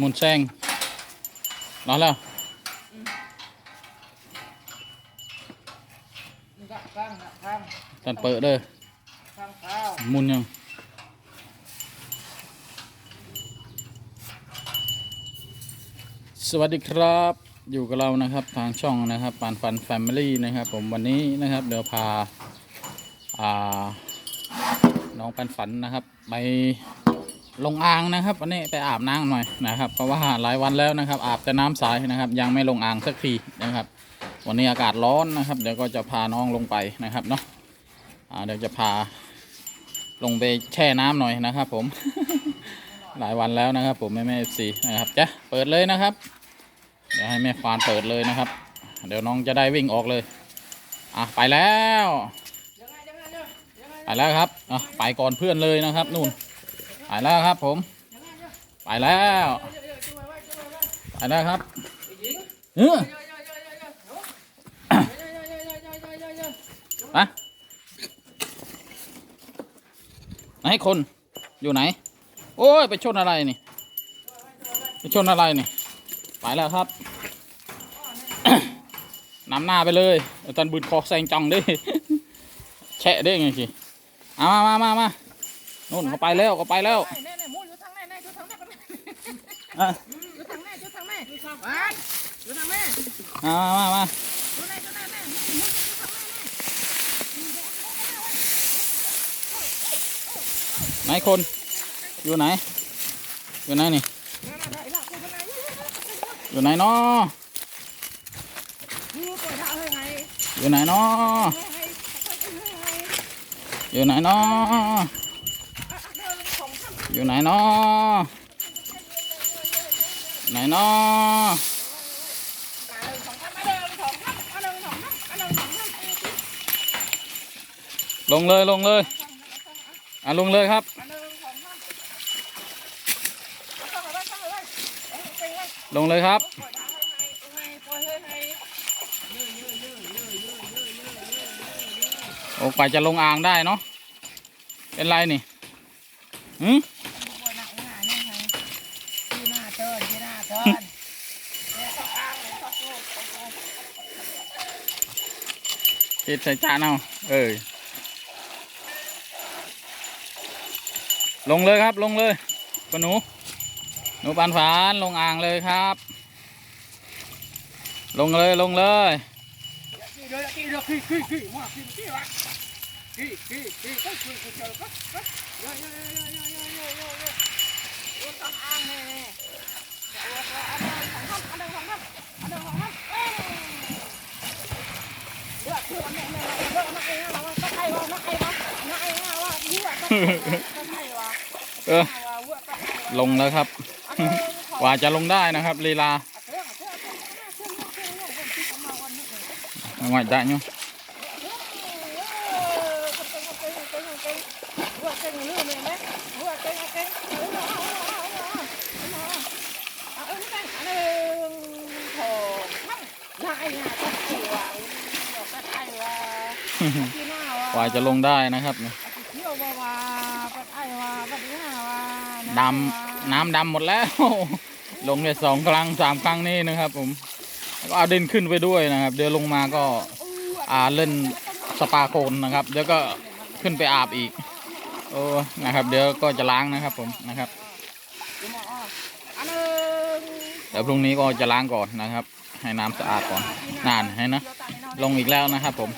มุนแซงร้อนแล้วนี่ก็ข้างนะข้างตันเปิดเด้อมุนยังสวัสดีครับ อยู่กับเรานะครับทางช่องนะครับปานฟันแฟมิลี่นะครับ ผมวันนี้นะครับ เดี๋ยวพาาน้องปันฝันนะครับ ไป ลงอ่างนะครับวันนี้ไปอาบน้ำหน่อยนะครับเพราะว่าหลายวันแล้วนะครับอาบแต่น้ำใสนะครับ ยังไม่ลงอ่างสักทีนะครับ วันนี้อากาศร้อนนะครับ เดี๋ยวก็จะพาน้องลงไปนะครับเนาะเดี๋ยวจะพาลงไปแช่น้ำหน่อยนะครับ ผม หลายวันแล้วนะครับ ผมแม่แม่เอฟซีนะครับจ้ะเปิดเลยนะครับ เดี๋ยวให้แม่ควานเปิดเลยนะครับ เดี๋ยวน้องจะได้วิ่งออกเลยอะไปแล้วไปแล้วครับอะไปก่อนเพื่อนเลยนะครับนู่น ไปแล้วครับผม ไปแล้ว ไปแล้วครับเออไปให้คนอยู่ไหน โอ้ยไปชนอะไรนี่ ไปชนอะไรนี่ ไปแล้วครับนำหน้าไปเลยตอนบืนคอแซงจังดิแชะได้ไงทีเอามามามามา นู่นเขาไปแล้วเขาไปแล้วไอ้แน่แน่มูอยู่ทางแน่แน่อยู่ทางแน่กันแน่อะอยู่ทางแน่อยู่ทางแน่อยู่ทางบ้านอยู่ทางแน่มามามาอยู่แน่อยู่แน่แน่มูอยู่ทางแน่แน่ไหนคนอยู่ไหน อยู่ไหนนี่นั่นน่ะได้ละคุณทางไหนอยู่ไหนน้ออยู่ตัวทางให้ไงอยู่ไหนน้อให้ให้ให้ให้อยู่ไหนน้อเดินข อยู่ไหนเนาะไหนเนาะลงเลยลงเลยอะลงเลยครับ ลงเลยครับโอ้กว่าจะลงอ่างได้เนาะเป็นไรนี่หืม คิดใส่จานเอาเออลงเลยครับลงเลยปะหนูหนูปานฝานลงอ่างเลยครับ ลงเลยลงเลยเลยขี่ เออลงแล้วครับกว่าจะลงได้นะครับลีลา ngoài đại nhá Hãy subscribe cho kênh Ghiền Mì Gõ Để không bỏ lỡ những video hấp dẫn กว่าจะลงได้นะครับเนี่ยดำน้ำดำหมดแล้ว ลงแค่สองครั้งสามครั้งนี่นะครับ ผมก็เอาดินขึ้นไปด้วยนะครับ เดี๋ยวลงมาก็อาเล่นสปาโคนนะครับ เดี๋ยวก็ขึ้นไปอาบอีก โอ้นะครับ เดี๋ยวก็จะล้างนะครับ ผมนะครับเดี๋ยวพรุ่งนี้ก็จะล้างก่อนนะครับ ให้น้ำสะอาดก่อนนานให้นะ ลงอีกแล้วนะครับผม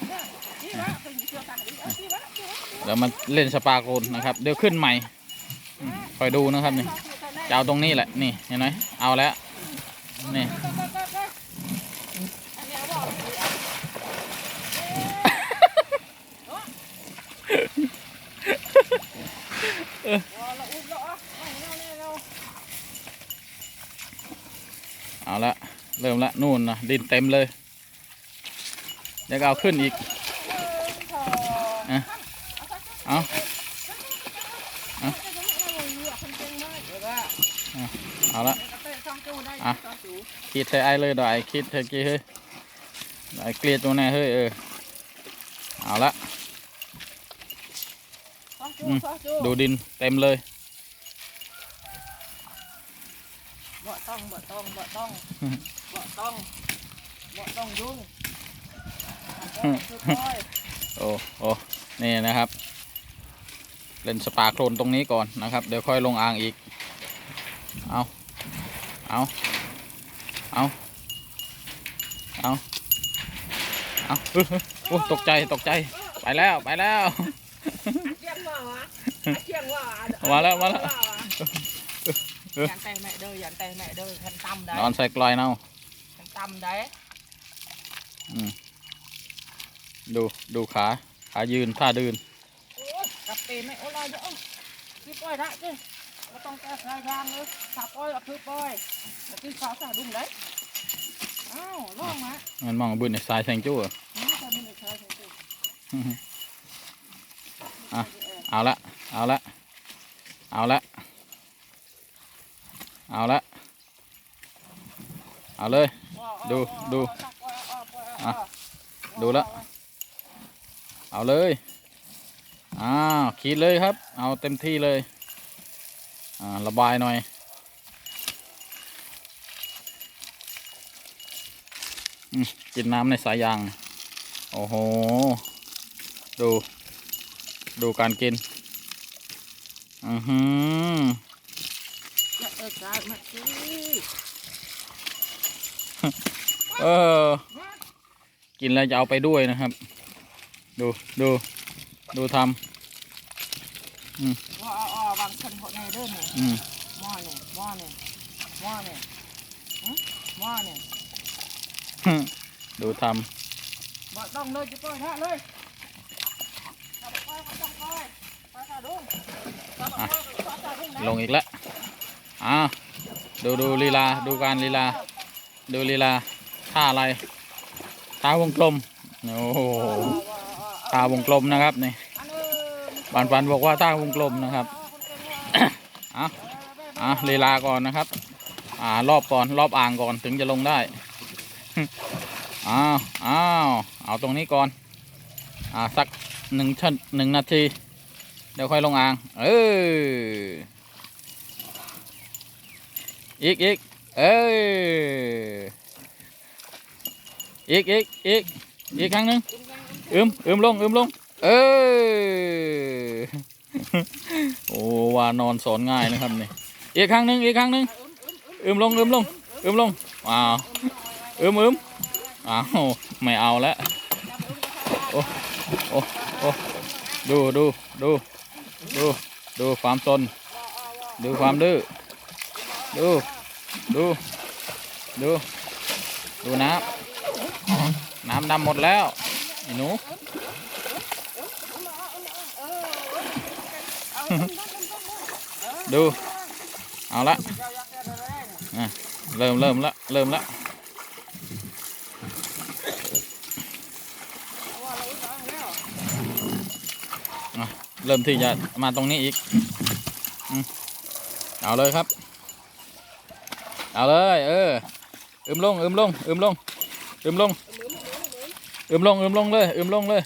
เดี๋ยวมาเล่นสปาโคนนะครับ เดี๋ยวขึ้นใหม่คอยดูนะครับนี่จะเอาตรงนี้แหละนี่เห็นไหมเอาแล้วนี่เอาละเริ่มละนู่นนะดินเต็มเลยเดี๋ยวเอาขึ้นอีกอะเอาเอาละ คิดเธอไอเลยดอยคิดเธอกี้เฮ้ยดอยเกลียดตัวแน่เฮ้ยเออเอาละดูดินเต็มเลยมบ่ต้องบ่ต้องบ่ต้องบ่ต้องบ่ต้องยุ่งเออคือปล่อยโอ้โอ้นี่นะครับ เล่นสปาโครนตรงนี้ก่อนนะครับ เดี๋ยวค่อยลงอ่างอีก เอาเอา เอาเอาเอาเฮ้ยเฮ้ยโอ้ตกใจตกใจ ไปแล้วไปแล้วเจียงว่าวะเจียงว่ามาแล้วมาแล้วยันแต่แม่เด้อยันแต่แม่เด้อคันตำได้นอนใส่กลอยเนาคันตำได้ดูดูขาขายืนท่าดืนโอ้ยกับตีนไม่โอ้ยเดี๋ยวคือปล่อยละจิ ก็ต้องแก้สายยางเลยถ้าปล่อยก็คือปล่อยแต่คือขาวสาดุ้งได้อ้าวลองมามันมองบุญในสายแสงจู้เหรออืมตอนนี้ไม่ใช่จริงอะเอาละเอาละเอาละเอาละเอาเลยๆดูดูอะดูละเอาเลยอ้าวขีดเลยครับ เอาเต็มที่เลยอ่า ระบายหน่อย กินน้ำในสายยาง โอ้โห ดู ดูการกิน อือหือเอกายมเออกินแล้วจะเอาไปด้วยนะครับ ดู ดู ดูทว่าเอาเอาวางคนพอในเด้อนี่ำอืมหม้อนี่หม้อนี่หม้อนี่หึหม้อนี่ดูทบ่ต้องเลยจะปล่อยท่าเลยถ้าบ่ปล่อยก็ต้องปล่อยปล่อยตาดุ้งถ้าบ่ปล่อยก็ปล่อยตาดุ้งนะำลงอีกแล้วอ่าดูดูลีลาดูการลีลา ดูลีลาท่าอะไรท่าวงกลมโอ้โหท่าวงกลมนะครับนี่อันเออ ปานปันบอกว่าท่าวงกลมนะครับอะอะลีลาก่อนนะครับ อ่ารอบก่อนรอบอ่างก่อนถึงจะลงได้อ้าวอ้าวเอาตรงนี้ก่อน อ่าสักหนึ่งชั่นหนึ่งนาทีเดี๋ยวค่อยลงอ่าง เอออีกอีกเอออีกอีกอีกอีกครั้งหนึ่งอึมอึมลงอึมลง เออโอ้วานอนสอนง่ายนะครับนี่อีกครั้งหนึ่งอีกครั้งหนึ่งอึมลงอึมลงอึมลงว้าวอึมอึมอ้าวไม่เอาแล้วโอ้โอ้โอ้ดูดูดูดูดูความซนดูความดื้อดูดูดูดูน้ำน้ำดำหมดแล้วไอ้หนู ดู เอาละเริ่มเริ่มละเริ่มละเริ่มที่จะมาตรงนี้อีก เอาเลยครับ เอาเลย เอออึมลงอึมลงอึมลงอึมลงอึมลงอึมลงเลยอึมลงเลย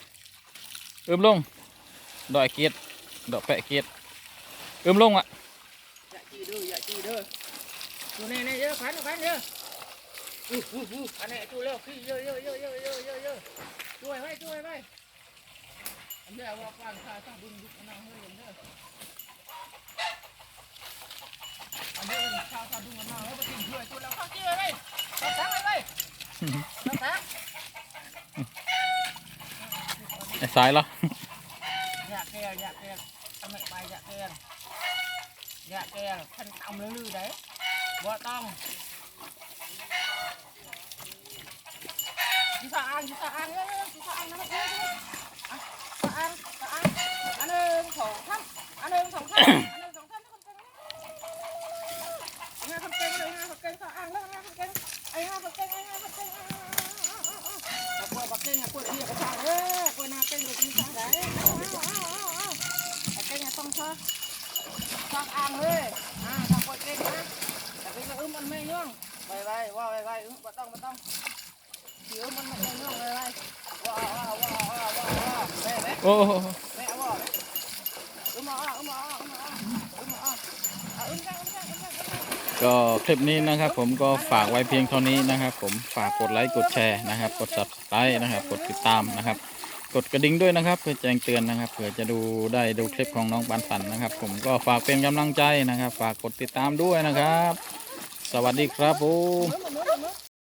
อึมลงดอยเกียรติ ดอกแปะเกียรติอึมลงอะอย่าจีเด้ออย่าจีเด้อดูแนี่นี่เยอะขันขันเยอะอู้หูหูอันนี้จูเร็วขี้เยอะเยอะเยอะเยอะเยอะเยอะเยอะช่วยไว้ช่วยไว้อันนี้ว่าฟังข้าต้องบุญบุญนั่งเฮ้ยเด้ออันนี้ข้าวข้าวดุงกันมาแล้วไปกินช่วยช่วยแล้วข้าวจี้ไว้ไว้ตัดแทงไว้ไว้ตัดแทงไอ้สายเหร mới lư đấy bọt đông chúng ta ăn chúng ta ăn chúng ta ăn nó hết chúng ta ăn chúng ta ăn ăn ơn thổ thăm ăn ơn thổ thăm ăn ơn thổ thăm nó không canh không canh này không canh ta ăn nó không canh ai không canh ai không canh bạc kênh bạc kênh là của gì bạc kênh là của nào kênh là chúng ta đấy ซักอ่างเลยอ่าทำกดเก่งนะแต่เป็นอึ้มมันไม่ย่องไปไปว่าไปไปอึ้มไม่ต้องไม่ต้องเขียวมันไม่ย่องไปไปว่าว่าว่าว่าว่าว่าแม่แม่โอ้แม่ว่าอึ้มาอึ้มมาอึ้มมาอึ้มมาอึ้มกันอึ้มกันอึ้มกันก็คลิปนี้นะครับผมก็ฝากไว้เพียงเท่านี้นะครับ ผมฝากกดไลค์กดแชร์นะครับ กดซับสไครต์นะครับ กดติดตามนะครับ กดกระดิ่งด้วยนะครับ เพื่อแจ้งเตือนนะครับเผื่อจะดูได้ดูคลิปของน้องปันปันนะครับ ผมก็ฝากเป็นกำลังใจนะครับ ฝากกดติดตามด้วยนะครับ สวัสดีครับผม